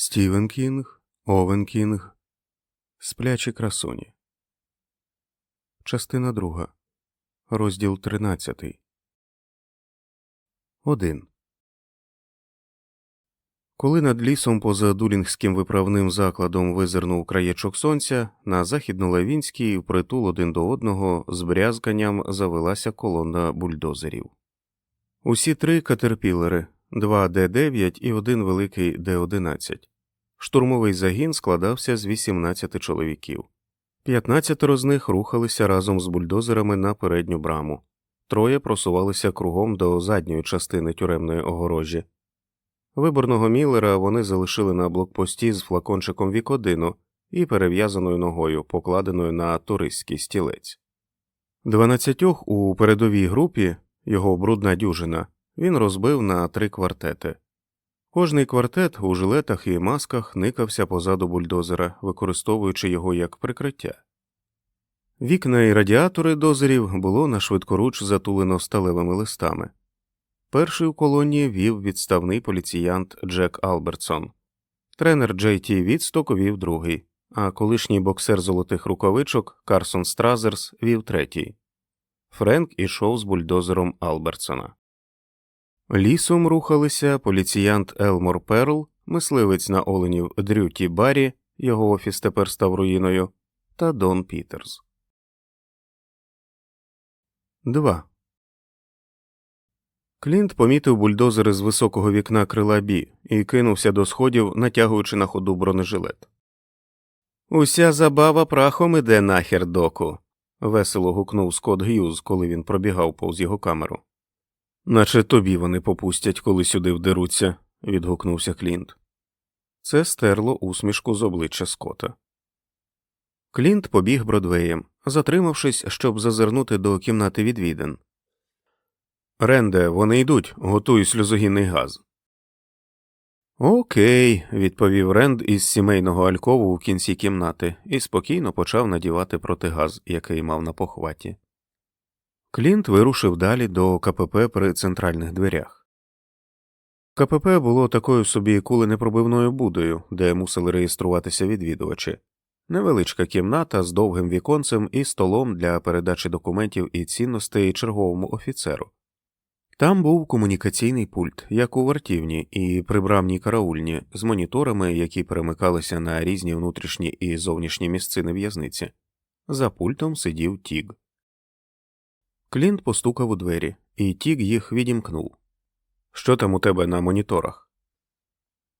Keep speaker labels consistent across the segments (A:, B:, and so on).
A: Стівен Кінг, Овен Кінг, Сплячі красуні. Частина друга. Розділ тринадцятий. Один. Коли над лісом поза дулінгським виправним закладом визирнув краєчок сонця, на західнолавінській впритул один до одного з брязканням завелася колона бульдозерів. Усі три катерпілери, два Д-9 і один великий Д-11. Штурмовий загін складався з 18 чоловіків. 15 з них рухалися разом з бульдозерами на передню браму, троє просувалися кругом до задньої частини тюремної огорожі. Виборного Міллера вони залишили на блокпості з флакончиком вікодину і перев'язаною ногою, покладеною на туристський стілець. Дванадцятьох у передовій групі його брудна дюжина він розбив на три квартети. Кожний квартет у жилетах і масках никався позаду бульдозера, використовуючи його як прикриття. Вікна і радіатори дозерів було на швидкоруч затулено сталевими листами. Перший у колонії вів відставний поліціянт Джек Албертсон. Тренер Джей Ті Відсток вів другий, а колишній боксер золотих рукавичок Карсон Стразерс вів третій. Френк ішов з бульдозером Албертсона. Лісом рухалися поліціянт Елмор Перл, мисливець на оленів Дрюті Баррі, його офіс тепер став руїною, та Дон Пітерс. 2. Клінт помітив бульдозери з високого вікна крила Бі і кинувся до сходів, натягуючи на ходу бронежилет. Уся забава прахом іде нахер доку. весело гукнув Скотт Г'юз, коли він пробігав повз його камеру. Наче тобі вони попустять, коли сюди вдеруться, відгукнувся Клінт. Це стерло усмішку з обличчя Скота. Клінт побіг Бродвеєм, затримавшись, щоб зазирнути до кімнати відвідин. Ренде, вони йдуть, готуй сльозогінний газ. Окей, відповів Ренд із сімейного алькову у кінці кімнати і спокійно почав надівати протигаз, який мав на похваті. Клінт вирушив далі до КПП при центральних дверях. КПП було такою собі куленепробивною будою, де мусили реєструватися відвідувачі, невеличка кімната з довгим віконцем і столом для передачі документів і цінностей черговому офіцеру. Там був комунікаційний пульт, як у вартівні і прибрамній караульні, з моніторами, які перемикалися на різні внутрішні і зовнішні місцини в'язниці. За пультом сидів Тіг. Клінт постукав у двері, і Тіг їх відімкнув. Що там у тебе на моніторах?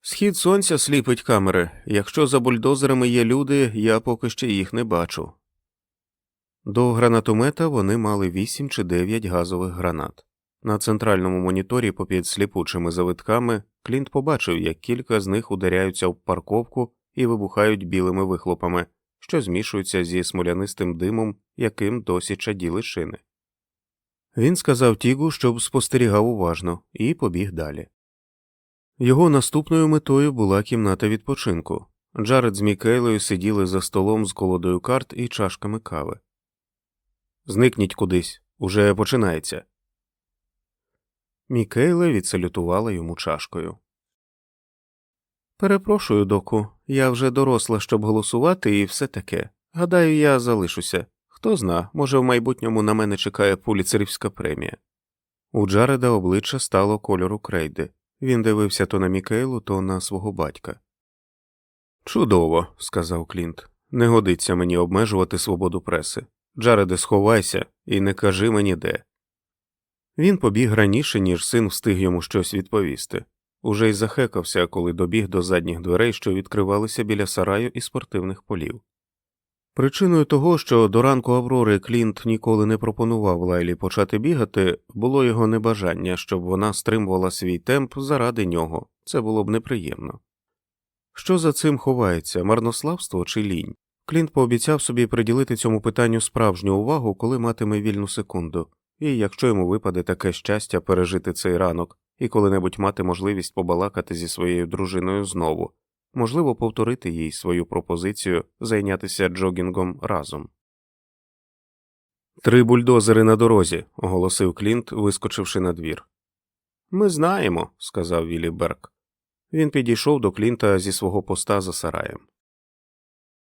A: Схід сонця сліпить камери. Якщо за бульдозерами є люди, я поки ще їх не бачу. До гранатомета вони мали вісім чи дев'ять газових гранат. На центральному моніторі попід сліпучими завитками Клінт побачив, як кілька з них ударяються в парковку і вибухають білими вихлопами, що змішуються зі смолянистим димом, яким досі чаділи шини. Він сказав Тігу, щоб спостерігав уважно, і побіг далі. Його наступною метою була кімната відпочинку. Джаред з Мікейлою сиділи за столом з колодою карт і чашками кави. Зникніть кудись, уже починається. Мікейла відсалютувала йому чашкою. Перепрошую, доку, я вже доросла, щоб голосувати, і все таке. Гадаю, я залишуся. Хто зна, може, в майбутньому на мене чекає пуліцерівська премія. У Джареда обличчя стало кольору крейди. Він дивився то на Мікейлу, то на свого батька. Чудово, сказав Клінт. Не годиться мені обмежувати свободу преси. Джареде, сховайся і не кажи мені де. Він побіг раніше, ніж син встиг йому щось відповісти. Уже й захекався, коли добіг до задніх дверей, що відкривалися біля сараю і спортивних полів. Причиною того, що до ранку Аврори Клінт ніколи не пропонував Лайлі почати бігати, було його небажання, щоб вона стримувала свій темп заради нього, це було б неприємно. Що за цим ховається марнославство чи лінь? Клінт пообіцяв собі приділити цьому питанню справжню увагу, коли матиме вільну секунду, і якщо йому випаде таке щастя пережити цей ранок і коли-небудь мати можливість побалакати зі своєю дружиною знову, можливо, повторити їй свою пропозицію зайнятися джогінгом разом. Три бульдозери на дорозі, оголосив Клінт, вискочивши на двір. Ми знаємо, сказав Віллі Берк. Він підійшов до Клінта зі свого поста за сараєм.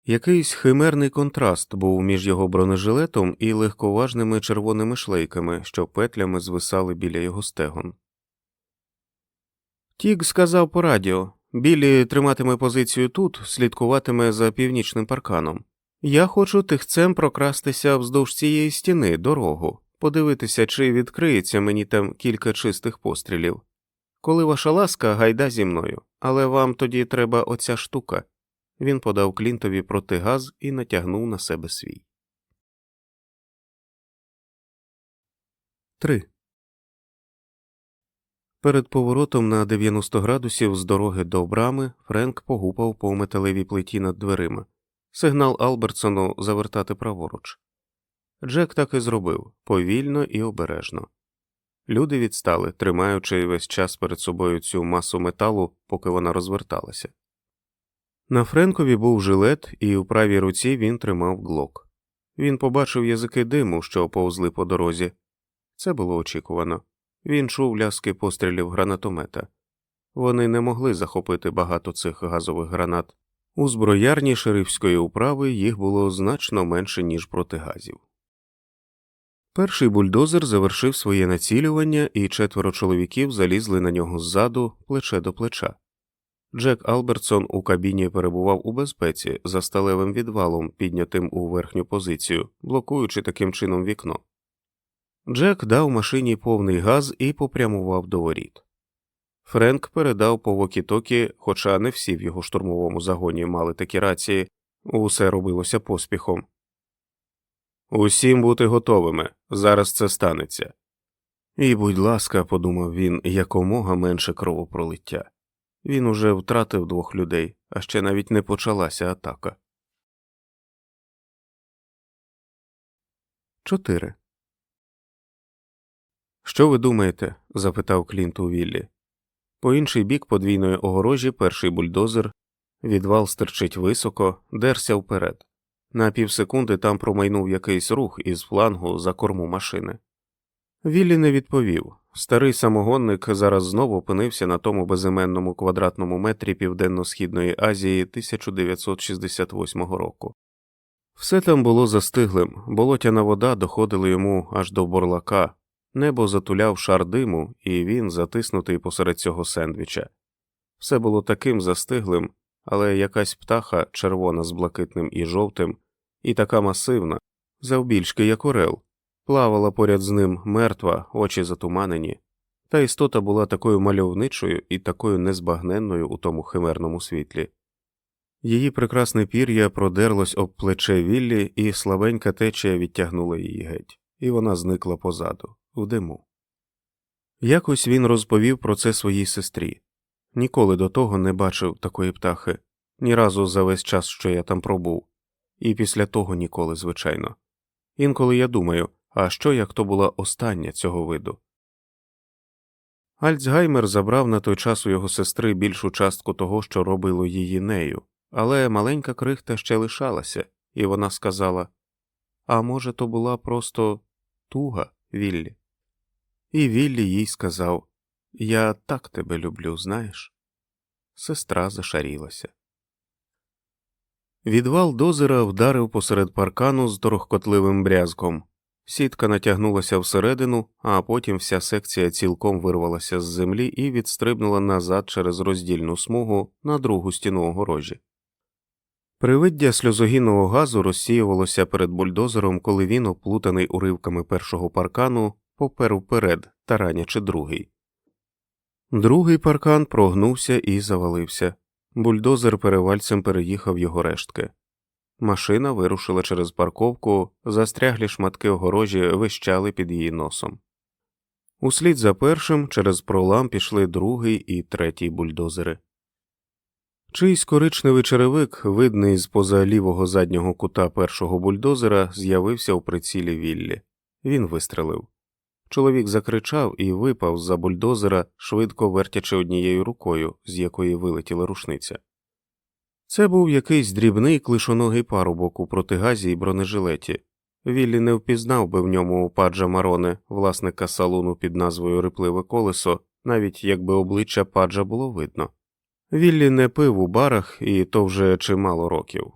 A: Якийсь химерний контраст був між його бронежилетом і легковажними червоними шлейками, що петлями звисали біля його стегон. Тік сказав по радіо Білі триматиме позицію тут, слідкуватиме за північним парканом. Я хочу тихцем прокрастися вздовж цієї стіни дорогу, подивитися, чи відкриється мені там кілька чистих пострілів. Коли ваша ласка, гайда зі мною, але вам тоді треба оця штука. Він подав Клінтові протигаз і натягнув на себе свій. 3. Перед поворотом на 90 градусів з дороги до брами Френк погупав по металевій плиті над дверима. Сигнал Албертсону завертати праворуч. Джек так і зробив повільно і обережно. Люди відстали, тримаючи весь час перед собою цю масу металу, поки вона розверталася. На Френкові був жилет, і у правій руці він тримав глок. Він побачив язики диму, що повзли по дорозі. Це було очікувано. Він чув ляски пострілів гранатомета. Вони не могли захопити багато цих газових гранат. У зброярні шерифської управи їх було значно менше, ніж протигазів. Перший бульдозер завершив своє націлювання, і четверо чоловіків залізли на нього ззаду, плече до плеча. Джек Албертсон у кабіні перебував у безпеці за сталевим відвалом, піднятим у верхню позицію, блокуючи таким чином вікно. Джек дав машині повний газ і попрямував до воріт. Френк передав по вокітокі, хоча не всі в його штурмовому загоні мали такі рації, усе робилося поспіхом. Усім бути готовими, зараз це станеться. І, будь ласка, подумав він, якомога менше кровопролиття. Він уже втратив двох людей, а ще навіть не почалася атака. 4. Що ви думаєте? запитав Клінт у Віллі. По інший бік подвійної огорожі перший бульдозер, відвал стирчить високо, дерся вперед. На півсекунди там промайнув якийсь рух із флангу за корму машини. Віллі не відповів. Старий самогонник зараз знову опинився на тому безіменному квадратному метрі Південно-Східної Азії 1968 року. Все там було застиглим, болотяна вода доходила йому аж до борлака, небо затуляв шар диму, і він затиснутий посеред цього сендвіча. Все було таким застиглим, але якась птаха, червона з блакитним і жовтим, і така масивна, завбільшки як орел, плавала поряд з ним мертва, очі затуманені, та істота була такою мальовничою і такою незбагненною у тому химерному світлі. Її прекрасне пір'я продерлось об плече Віллі, і слабенька течія відтягнула її геть, і вона зникла позаду, в диму. Якось він розповів про це своїй сестрі. Ніколи до того не бачив такої птахи, ні разу за весь час, що я там пробув, і після того ніколи, звичайно. Інколи я думаю, а що як то була остання цього виду? Альцгаймер забрав на той час у його сестри більшу частку того, що робило її нею, але маленька крихта ще лишалася, і вона сказала А може, то була просто туга, Віллі. І Віллі їй сказав Я так тебе люблю, знаєш. Сестра зашарілася. Відвал дозера вдарив посеред паркану з торохкотливим брязком. Сітка натягнулася всередину, а потім вся секція цілком вирвалася з землі і відстрибнула назад через роздільну смугу на другу стіну огорожі. Привиддя сльозогінного газу розсіювалося перед бульдозером, коли він, оплутаний уривками першого паркану, попер вперед, таранячи другий. Другий паркан прогнувся і завалився. Бульдозер перевальцем переїхав його рештки. Машина вирушила через парковку, застряглі шматки огорожі вищали під її носом. Услід за першим через пролам пішли другий і третій бульдозери. Чийсь коричневий черевик, видний з поза лівого заднього кута першого бульдозера, з'явився у прицілі Віллі. Він вистрелив. Чоловік закричав і випав з за бульдозера, швидко вертячи однією рукою, з якої вилетіла рушниця. Це був якийсь дрібний клишоногий парубок у протигазі й бронежилеті. Віллі не впізнав би в ньому паджа Мароне, власника салону під назвою Рипливе колесо, навіть якби обличчя паджа було видно. Віллі не пив у барах, і то вже чимало років.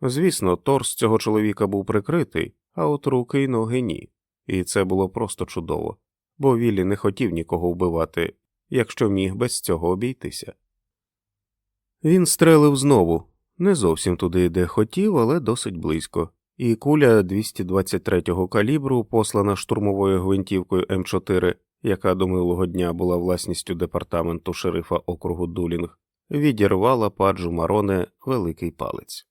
A: Звісно, торс цього чоловіка був прикритий, а от руки й ноги ні, і це було просто чудово, бо Віллі не хотів нікого вбивати, якщо міг без цього обійтися. Він стрелив знову, не зовсім туди, де хотів, але досить близько, і куля 223-го калібру, послана штурмовою гвинтівкою М4, яка до милого дня була власністю департаменту шерифа округу Дулінг, відірвала паджу Мароне великий палець.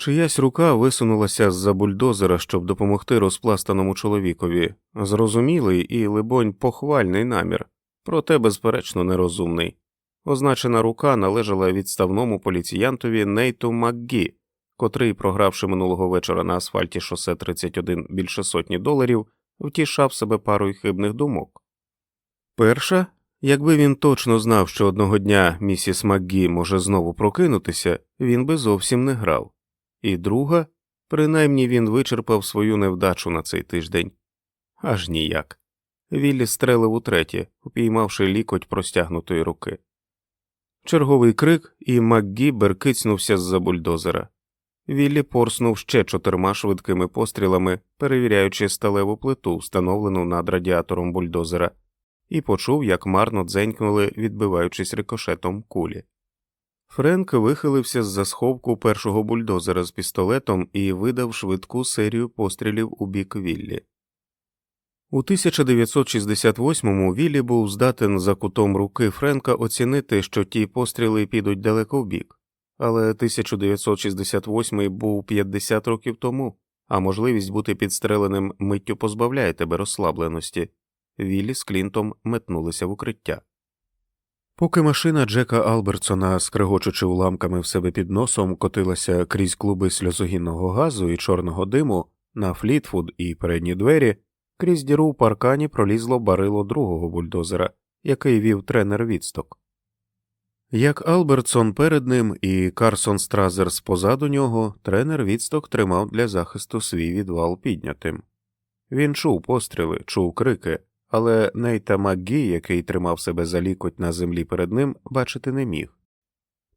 A: Чиясь рука висунулася з-за бульдозера, щоб допомогти розпластаному чоловікові, зрозумілий і, либонь, похвальний намір, проте, безперечно, нерозумний. Означена рука належала відставному поліціянтові Нейту МакГі, котрий, програвши минулого вечора на асфальті шосе 31 більше сотні доларів, втішав себе парою хибних думок. Перша, якби він точно знав, що одного дня місіс МакГі може знову прокинутися, він би зовсім не грав, і друга, принаймні він вичерпав свою невдачу на цей тиждень. Аж ніяк. Віллі стрелив утретє, упіймавши лікоть простягнутої руки. Черговий крик, і МакГі беркицнувся з-за бульдозера. Віллі порснув ще чотирма швидкими пострілами, перевіряючи сталеву плиту, встановлену над радіатором бульдозера, і почув, як марно дзенькнули, відбиваючись рикошетом кулі. Френк вихилився з за сховку першого бульдозера з пістолетом і видав швидку серію пострілів у бік Віллі. У 1968-му Віллі був здатен за кутом руки Френка оцінити, що ті постріли підуть далеко вбік, але 1968 був 50 років тому, а можливість бути підстреленим миттю позбавляє тебе розслабленості. Віллі з Клінтом метнулися в укриття. Поки машина Джека Албертсона, скрегочучи уламками в себе під носом, котилася крізь клуби сльозогінного газу і чорного диму на флітфуд і передні двері. Крізь діру в паркані пролізло барило другого бульдозера, який вів тренер відсток. Як Албертсон перед ним і Карсон Стразерс позаду нього, тренер відсток тримав для захисту свій відвал піднятим. Він чув постріли, чув крики, але Нейта МакГі, який тримав себе за лікоть на землі перед ним, бачити не міг.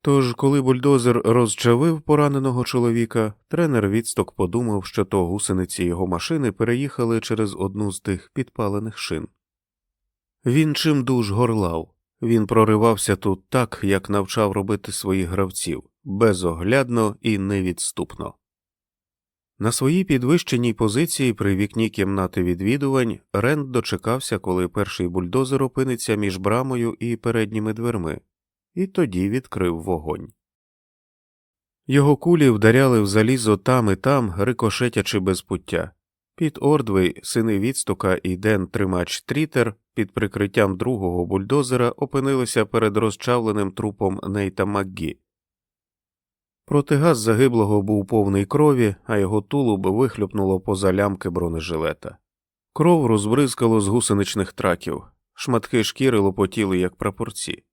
A: Тож, коли бульдозер розчавив пораненого чоловіка, тренер відсток подумав, що то гусениці його машини переїхали через одну з тих підпалених шин. Він чимдуж горлав, він проривався тут так, як навчав робити своїх гравців, безоглядно і невідступно. На своїй підвищеній позиції при вікні кімнати відвідувань Ренд дочекався, коли перший бульдозер опиниться між брамою і передніми дверми і тоді відкрив вогонь. Його кулі вдаряли в залізо там і там, рикошетячи без пуття. Під Ордвей, сини відстука і Ден Тримач Трітер під прикриттям другого бульдозера опинилися перед розчавленим трупом Нейта Макгі. Протигаз загиблого був повний крові, а його тулуб вихлюпнуло поза лямки бронежилета. Кров розбризкало з гусеничних траків, шматки шкіри лопотіли, як прапорці.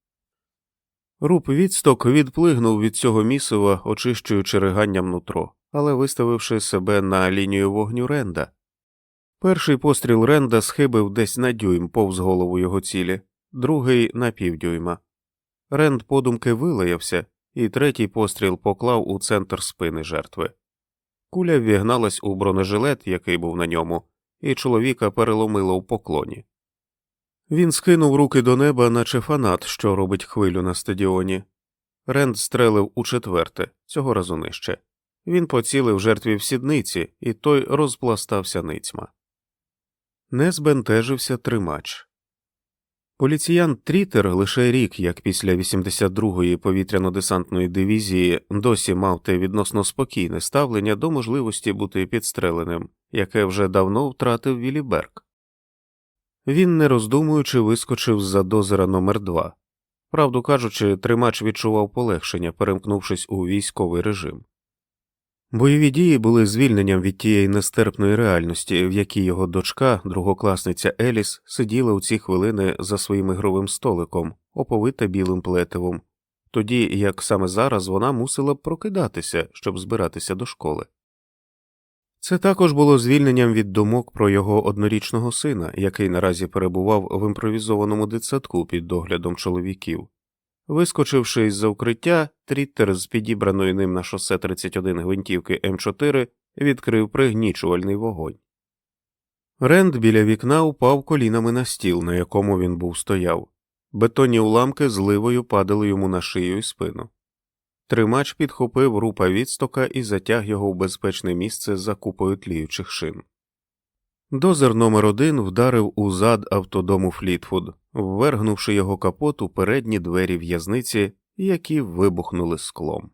A: Руб відсток відплигнув від цього місива, очищуючи риганням нутро, але виставивши себе на лінію вогню Ренда. Перший постріл Ренда схибив десь на дюйм повз голову його цілі, другий на півдюйма. Ренд подумки вилаявся, і третій постріл поклав у центр спини жертви. Куля ввігналась у бронежилет, який був на ньому, і чоловіка переломило в поклоні. Він скинув руки до неба, наче фанат, що робить хвилю на стадіоні. Ренд стрелив у четверте, цього разу нижче. Він поцілив жертві в сідниці, і той розпластався ницьма. Не збентежився тримач. Поліціян Трітер лише рік, як після 82-ї повітряно-десантної дивізії, досі мав те відносно спокійне ставлення до можливості бути підстреленим, яке вже давно втратив Віліберг. Він, не роздумуючи, вискочив з за дозера номер 2 Правду кажучи, тримач відчував полегшення, перемкнувшись у військовий режим. Бойові дії були звільненням від тієї нестерпної реальності, в якій його дочка, другокласниця Еліс, сиділа у ці хвилини за своїм ігровим столиком, оповита білим плетивом, тоді як саме зараз вона мусила б прокидатися, щоб збиратися до школи. Це також було звільненням від думок про його однорічного сина, який наразі перебував в імпровізованому дитсадку під доглядом чоловіків, Вискочивши із за укриття, тріттер з підібраної ним на шосе 31 гвинтівки М4 відкрив пригнічувальний вогонь. Ренд біля вікна упав колінами на стіл, на якому він був стояв. Бетонні уламки зливою падали йому на шию і спину. Тримач підхопив рупа відстока і затяг його в безпечне місце за купою тліючих шин. Дозер номер один вдарив у зад автодому Флітфуд, ввергнувши його капот у передні двері в'язниці, які вибухнули склом.